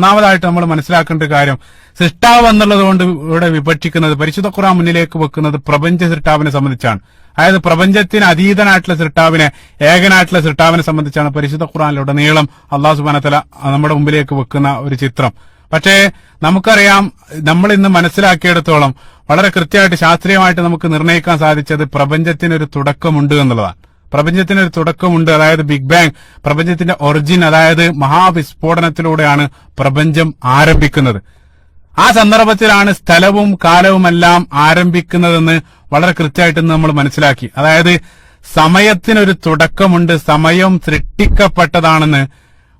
ഒന്നാമതായിട്ട് നമ്മൾ മനസ്സിലാക്കേണ്ട കാര്യം സൃഷ്ടാവ് എന്നുള്ളത് കൊണ്ട് ഇവിടെ വിഭജിക്കുന്നത് പരിശുദ്ധ ഖുറാൻ മുന്നിലേക്ക് വെക്കുന്നത് പ്രപഞ്ച സൃഷ്ടാവിനെ സംബന്ധിച്ചാണ്. അതായത് പ്രപഞ്ചത്തിന് അതീതനായിട്ടുള്ള സൃഷ്ടാവിനെ ഏകനായിട്ടുള്ള സൃഷ്ടാവിനെ സംബന്ധിച്ചാണ് പരിശുദ്ധ ഖുറാനിലുടനീളം അള്ളാഹു സുബാനത്തല നമ്മുടെ മുമ്പിലേക്ക് വെക്കുന്ന ഒരു ചിത്രം. പക്ഷേ നമുക്കറിയാം നമ്മൾ ഇന്ന് മനസ്സിലാക്കിയെടുത്തോളം വളരെ കൃത്യമായിട്ട് ശാസ്ത്രീയമായിട്ട് നമുക്ക് നിർണയിക്കാൻ സാധിച്ചത് പ്രപഞ്ചത്തിനൊരു തുടക്കമുണ്ട് എന്നുള്ളതാണ്. പ്രപഞ്ചത്തിന് ഒരു തുടക്കമുണ്ട് അതായത് ബിഗ് ബാങ് പ്രപഞ്ചത്തിന്റെ ഒറിജിൻ അതായത് മഹാവിസ്ഫോടനത്തിലൂടെയാണ് പ്രപഞ്ചം ആരംഭിക്കുന്നത്. ആ സന്ദർഭത്തിലാണ് സ്ഥലവും കാലവുമെല്ലാം ആരംഭിക്കുന്നതെന്ന് വളരെ കൃത്യമായിട്ട് നമ്മൾ മനസ്സിലാക്കി. അതായത് സമയത്തിനൊരു തുടക്കമുണ്ട് സമയം സൃഷ്ടിക്കപ്പെട്ടതാണെന്ന്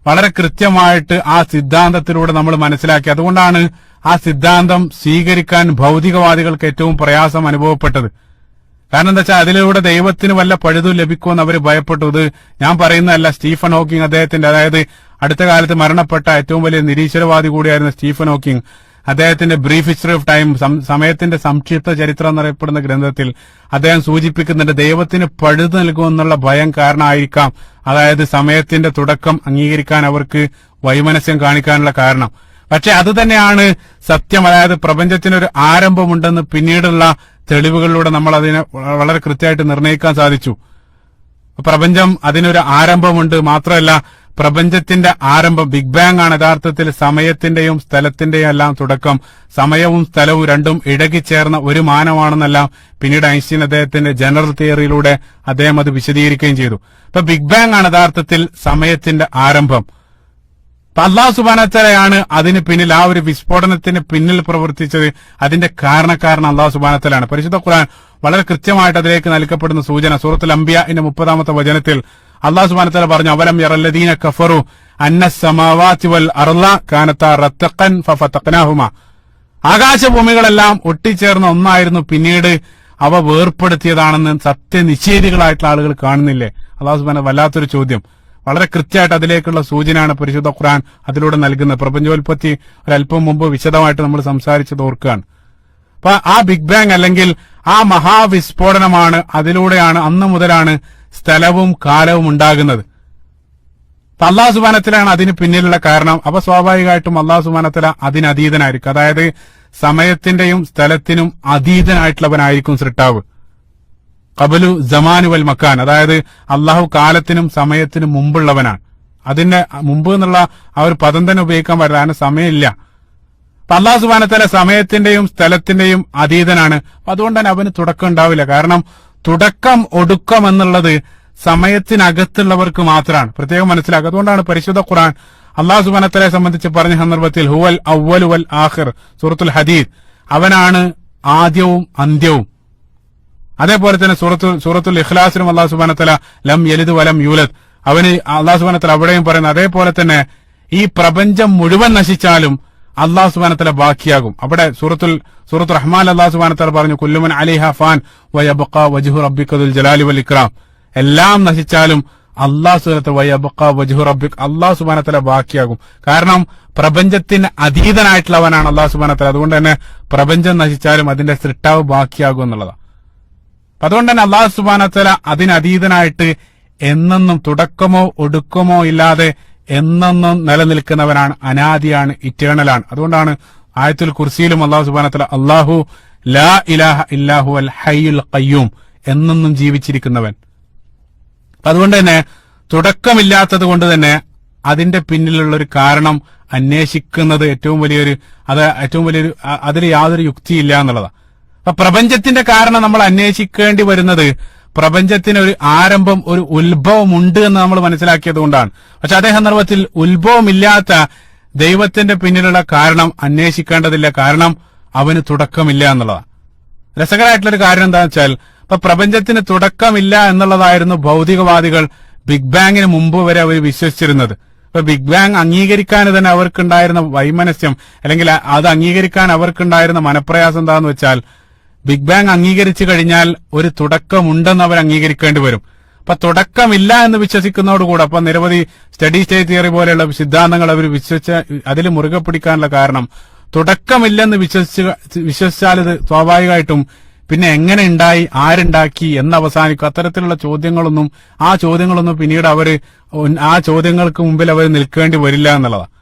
വളരെ കൃത്യമായിട്ട് ആ സിദ്ധാന്തത്തിലൂടെ നമ്മൾ മനസ്സിലാക്കി. അതുകൊണ്ടാണ് ആ സിദ്ധാന്തം സ്വീകരിക്കാൻ ഭൗതികവാദികൾക്ക് ഏറ്റവും പ്രയാസം അനുഭവപ്പെട്ടത്. കാരണം എന്താ വെച്ചാൽ അതിലൂടെ ദൈവത്തിന് വല്ല പഴുതും ലഭിക്കുമെന്ന് അവർ ഭയപ്പെട്ടു. ഇത് ഞാൻ പറയുന്നതല്ല സ്റ്റീഫൻ ഹോക്കിംഗ് അദ്ദേഹത്തിന്റെ അതായത് അടുത്ത കാലത്ത് മരണപ്പെട്ട ഏറ്റവും വലിയ നിരീശ്വരവാദി കൂടിയായിരുന്ന സ്റ്റീഫൻ ഹോക്കിംഗ് അദ്ദേഹത്തിന്റെ ബ്രീഫ് ഹിസ്റ്ററി ഓഫ് ടൈം സമയത്തിന്റെ സംക്ഷിപ്ത ചരിത്രം എന്നറിയപ്പെടുന്ന ഗ്രന്ഥത്തിൽ അദ്ദേഹം സൂചിപ്പിക്കുന്നുണ്ട് ദൈവത്തിന് പഴുത് നൽകുമെന്നുള്ള ഭയം കാരണമായിരിക്കാം. അതായത് സമയത്തിന്റെ തുടക്കം അംഗീകരിക്കാൻ അവർക്ക് വൈമനസ്യം കാണിക്കാനുള്ള കാരണം. പക്ഷെ അത് തന്നെയാണ് സത്യം. അതായത് പ്രപഞ്ചത്തിനൊരു ആരംഭമുണ്ടെന്ന് പിന്നീടുള്ള തെളിവുകളിലൂടെ നമ്മൾ അതിനെ വളരെ കൃത്യമായിട്ട് നിർണയിക്കാൻ സാധിച്ചു. പ്രപഞ്ചം അതിനൊരു ആരംഭമുണ്ട്. മാത്രമല്ല പ്രപഞ്ചത്തിന്റെ ആരംഭം ബിഗ് ബാങ് ആണ്. യഥാർത്ഥത്തിൽ സമയത്തിന്റെയും സ്ഥലത്തിന്റെയും എല്ലാം തുടക്കം. സമയവും സ്ഥലവും രണ്ടും ഇടകിച്ചേർന്ന ഒരു മാനമാണെന്നെല്ലാം പിന്നീട് ഐൻസ്റ്റീൻ അദ്ദേഹത്തിന്റെ ജനറൽ തിയറിയിലൂടെ അദ്ദേഹം അത് വിശദീകരിക്കുകയും ചെയ്തു. അപ്പൊ ബിഗ് ബാങ് ആണ് യഥാർത്ഥത്തിൽ സമയത്തിന്റെ ആരംഭം. അള്ളാഹു സുബാനത്തലയാണ് അതിന് പിന്നിൽ ആ ഒരു വിസ്ഫോടനത്തിന് പിന്നിൽ പ്രവർത്തിച്ചത്. അതിന്റെ കാരണക്കാരൻ അള്ളാഹു സുബാനത്തലാണ് പരിശുദ്ധ ഖുർആൻ വളരെ കൃത്യമായിട്ട് അതിലേക്ക് നൽകപ്പെടുന്ന സൂചന. സൂറത്തുൽ അംബിയ എന്റെ മുപ്പതാമത്തെ വചനത്തിൽ അള്ളാഹു സുബാനത്തല പറഞ്ഞു അവലം യറല്ലദീന കഫറു അന്ന സമാവാത്തി വൽ അർള കാനത്ത റത്തഖൻ ഫഫതഖ്നാഹുമ. ആകാശഭൂമികളെല്ലാം ഒട്ടിച്ചേർന്ന ഒന്നായിരുന്നു പിന്നീട് അവ വേർപ്പെടുത്തിയതാണെന്ന് സത്യനിഷേധികളായിട്ടുള്ള ആളുകൾ കാണുന്നില്ലേ? അള്ളാഹു സുബാന വല്ലാത്തൊരു ചോദ്യം. വളരെ കൃത്യമായിട്ട് അതിലേക്കുള്ള സൂചനയാണ് പരിശുദ്ധ ഖുർആൻ അതിലൂടെ നൽകുന്നത്. പ്രപഞ്ചോൽപത്തി ഒരല്പം മുമ്പ് വിശദമായിട്ട് നമ്മൾ സംസാരിച്ചത് ഓർക്കുകയാണ്. അപ്പൊ ആ ബിഗ് ബാങ് അല്ലെങ്കിൽ ആ മഹാവിസ്ഫോടനമാണ് അതിലൂടെയാണ് അന്ന് മുതലാണ് സ്ഥലവും കാലവും ഉണ്ടാകുന്നത്. അള്ളാഹു സുബാനത്തിലാണ് അതിന് പിന്നിലുള്ള കാരണം അപ്പൊ സ്വാഭാവികമായിട്ടും അള്ളാഹു സുബാനത്തില അതിനതീതനായിരിക്കും അതായത് സമയത്തിന്റെയും സ്ഥലത്തിനും അതീതനായിട്ടുള്ളവനായിരിക്കും സൃഷ്ടാവ്. കബലു ജമാനു വൽ മക്കാൻ. അതായത് അള്ളാഹു കാലത്തിനും സമയത്തിനും മുമ്പുള്ളവനാണ്. അതിന്റെ മുമ്പ് എന്നുള്ള ആ ഒരു പദം തന്നെ ഉപയോഗിക്കാൻ അതിന് സമയമില്ല. അപ്പൊ അള്ളാഹു സുബാനത്തല സമയത്തിന്റെയും സ്ഥലത്തിന്റെയും അതീതനാണ്. അതുകൊണ്ട് തന്നെ അവന് തുടക്കം ഉണ്ടാവില്ല. കാരണം തുടക്കം ഒടുക്കം എന്നുള്ളത് സമയത്തിനകത്തുള്ളവർക്ക് മാത്രമാണ്. പ്രത്യേകം മനസ്സിലാക്കുക. അതുകൊണ്ടാണ് പരിശുദ്ധ ഖുറാൻ അള്ളാഹു സുബാനത്തലയെ സംബന്ധിച്ച് പറഞ്ഞ സന്ദർഭത്തിൽ ഹുവൽ ഔവൽ വൽ ആഹിർ സൂറത്തുൽ ഹദീദ്. അവനാണ് ആദ്യവും അന്ത്യവും. അതേപോലെ തന്നെ സൂറത്തു സൂറത്തുൽ ഇഖ്ലാസിനും അള്ളാഹു സുബാനത്തല ലം യലിദ് വലം യൂലത് അവന് അള്ളാഹു സുബാനത്തല അവിടെയും പറയുന്നത് അതേപോലെ തന്നെ ഈ പ്രപഞ്ചം മുഴുവൻ നശിച്ചാലും അള്ളാഹു സുബാനത്തല ബാക്കിയാകും. അവിടെ സൂറത്തുൽ സൂറത്ത് റഹ്മാൻ അള്ളാഹു സുബാനത്തല പറഞ്ഞു കുല്ലുമൻ അലിഹ ഫാൻ വയബക്ക വജുഹു റബ്ബിഖുൽ ജലാലി വൽ ഇക്രാം. എല്ലാം നശിച്ചാലും അള്ളാഹു സുബാനത്തല വയബക്ക വജുഹു റബ്ബിക് അള്ളാഹു സുബാനത്തല ബാക്കിയാകും. കാരണം പ്രപഞ്ചത്തിന് അതീതനായിട്ടുള്ളവനാണ് അള്ളാഹു സുബാനത്തല അതുകൊണ്ട് തന്നെ പ്രപഞ്ചം നശിച്ചാലും അതിന്റെ സൃഷ്ടാവ് ബാക്കിയാകും എന്നുള്ളതാണ്. അപ്പൊ അതുകൊണ്ട് തന്നെ അള്ളാഹു സുബാനത്തല അതിനതീതനായിട്ട് എന്നെന്നും തുടക്കമോ ഒടുക്കമോ ഇല്ലാതെ എന്നെന്നും നിലനിൽക്കുന്നവനാണ് അനാദിയാണ് ഇറ്റേണലാണ്. അതുകൊണ്ടാണ് ആയത്തുൽ കുർസിയിലും അള്ളാഹു സുബാനത്തല അള്ളാഹു ലാ ഇലാഹ ഇല്ലാഹു അൽ ഹയ്യുൽ കയ്യൂം എന്നെന്നും ജീവിച്ചിരിക്കുന്നവൻ. അതുകൊണ്ട് തന്നെ തുടക്കമില്ലാത്തത് കൊണ്ട് തന്നെ അതിന്റെ പിന്നിലുള്ള ഒരു കാരണം അന്വേഷിക്കുന്നത് ഏറ്റവും വലിയൊരു അത് ഏറ്റവും വലിയൊരു അതിൽ യാതൊരു യുക്തിയില്ല എന്നുള്ളതാണ് അപ്പൊ പ്രപഞ്ചത്തിന്റെ കാരണം നമ്മൾ അന്വേഷിക്കേണ്ടി വരുന്നത് പ്രപഞ്ചത്തിന് ഒരു ആരംഭം ഒരു ഉത്ഭവം ഉണ്ട് എന്ന് നമ്മൾ മനസ്സിലാക്കിയത് കൊണ്ടാണ്. പക്ഷെ അതേ സന്ദർഭത്തിൽ ഉത്ഭവമില്ലാത്ത ദൈവത്തിന്റെ പിന്നിലുള്ള കാരണം അന്വേഷിക്കേണ്ടതില്ല. കാരണം അവന് തുടക്കമില്ല എന്നുള്ളതാണ്. രസകരമായിട്ടുള്ള ഒരു കാര്യം എന്താണെന്ന് വെച്ചാൽ ഇപ്പൊ പ്രപഞ്ചത്തിന് തുടക്കമില്ല എന്നുള്ളതായിരുന്നു ഭൗതികവാദികൾ ബിഗ് ബാങ്ങിന് മുമ്പ് വരെ അവർ വിശ്വസിച്ചിരുന്നത്. ഇപ്പൊ ബിഗ് ബാങ് അംഗീകരിക്കാൻ തന്നെ അവർക്കുണ്ടായിരുന്ന വൈമനസ്യം അല്ലെങ്കിൽ അത് അംഗീകരിക്കാൻ അവർക്കുണ്ടായിരുന്ന മനപ്രയാസം എന്താന്ന് വെച്ചാൽ ബിഗ് ബാങ് അംഗീകരിച്ചു കഴിഞ്ഞാൽ ഒരു തുടക്കമുണ്ടെന്ന് അവർ അംഗീകരിക്കേണ്ടി വരും. അപ്പൊ തുടക്കമില്ല എന്ന് വിശ്വസിക്കുന്നതോടുകൂടെ അപ്പൊ നിരവധി സ്റ്റഡി സ്റ്റേറ്റ് തിയറി പോലെയുള്ള സിദ്ധാന്തങ്ങൾ അവർ വിശ്വസിച്ച അതിൽ മുറുകെ പിടിക്കാനുള്ള കാരണം തുടക്കമില്ലെന്ന് വിശ്വസിച്ച് വിശ്വസിച്ചാൽ ഇത് സ്വാഭാവികമായിട്ടും പിന്നെ എങ്ങനെ ഉണ്ടായി ആരുണ്ടാക്കി എന്ന് അവസാനിക്കും. അത്തരത്തിലുള്ള ചോദ്യങ്ങളൊന്നും ആ ചോദ്യങ്ങളൊന്നും പിന്നീട് അവർ ആ ചോദ്യങ്ങൾക്ക് മുമ്പിൽ അവർ നിൽക്കേണ്ടി വരില്ല എന്നുള്ളതാണ്.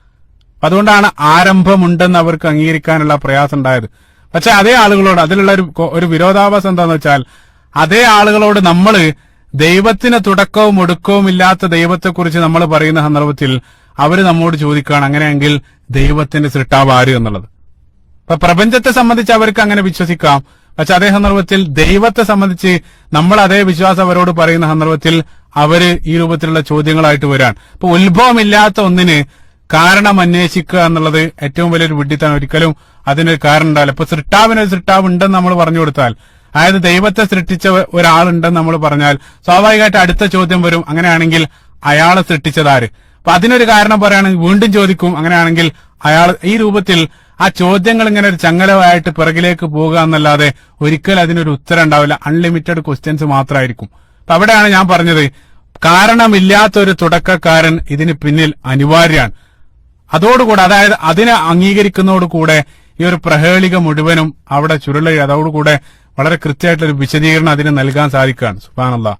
അതുകൊണ്ടാണ് ആരംഭമുണ്ടെന്ന് അവർക്ക് അംഗീകരിക്കാനുള്ള പ്രയാസം ഉണ്ടായത്. പക്ഷെ അതേ ആളുകളോട് അതിലുള്ള ഒരു ഒരു വിരോധാഭാസം എന്താന്ന് വെച്ചാൽ അതേ ആളുകളോട് നമ്മൾ ദൈവത്തിന് തുടക്കവും ഒടുക്കവും ഇല്ലാത്ത ദൈവത്തെക്കുറിച്ച് നമ്മൾ പറയുന്ന സന്ദർഭത്തിൽ അവർ നമ്മോട് ചോദിക്കുകയാണ് അങ്ങനെയെങ്കിൽ ദൈവത്തിന്റെ സൃഷ്ടാവ് ആര് എന്നുള്ളത്. അപ്പൊ പ്രപഞ്ചത്തെ സംബന്ധിച്ച് അവർക്ക് അങ്ങനെ വിശ്വസിക്കാം. പക്ഷെ അതേ സന്ദർഭത്തിൽ ദൈവത്തെ സംബന്ധിച്ച് നമ്മൾ അതേ വിശ്വാസം അവരോട് പറയുന്ന സന്ദർഭത്തിൽ അവർ ഈ രൂപത്തിലുള്ള ചോദ്യങ്ങളായിട്ട് വരാൻ ഇപ്പൊ ഉത്ഭവമില്ലാത്ത ഒന്നിന് കാരണം അന്വേഷിക്കുക എന്നുള്ളത് ഏറ്റവും വലിയൊരു വിഡ്ഢിത്താണ് ഒരിക്കലും അതിനൊരു കാരണം ഉണ്ടാവില്ല. ഇപ്പൊ സൃഷ്ടാവിനൊരു സൃഷ്ടാവ് ഉണ്ടെന്ന് നമ്മൾ പറഞ്ഞു കൊടുത്താൽ അതായത് ദൈവത്തെ സൃഷ്ടിച്ച ഒരാളുണ്ടെന്ന് നമ്മൾ പറഞ്ഞാൽ സ്വാഭാവികമായിട്ട് അടുത്ത ചോദ്യം വരും അങ്ങനെയാണെങ്കിൽ അയാളെ സൃഷ്ടിച്ചതാര് അപ്പൊ അതിനൊരു കാരണം പറയുകയാണെങ്കിൽ വീണ്ടും ചോദിക്കും അങ്ങനെയാണെങ്കിൽ അയാൾ ഈ രൂപത്തിൽ ആ ചോദ്യങ്ങൾ ഇങ്ങനെ ഒരു ചങ്ങലമായിട്ട് പിറകിലേക്ക് പോകുക എന്നല്ലാതെ ഒരിക്കലും അതിനൊരു ഉത്തരം ഉണ്ടാവില്ല. അൺലിമിറ്റഡ് ക്വസ്റ്റ്യൻസ് മാത്രമായിരിക്കും. അപ്പൊ അവിടെയാണ് ഞാൻ പറഞ്ഞത് കാരണമില്ലാത്ത ഒരു തുടക്കക്കാരൻ ഇതിന് പിന്നിൽ അനിവാര്യമാണ് അതോടുകൂടെ അതായത് അതിനെ അംഗീകരിക്കുന്നതോടുകൂടെ ഈ ഒരു പ്രഹേളിക മുഴുവനും അവിടെ ചുരുളി അതോടുകൂടെ വളരെ കൃത്യമായിട്ടുള്ള ഒരു വിശദീകരണം അതിന് നൽകാൻ സാധിക്കുകയാണ്. സുബാനല്ലാ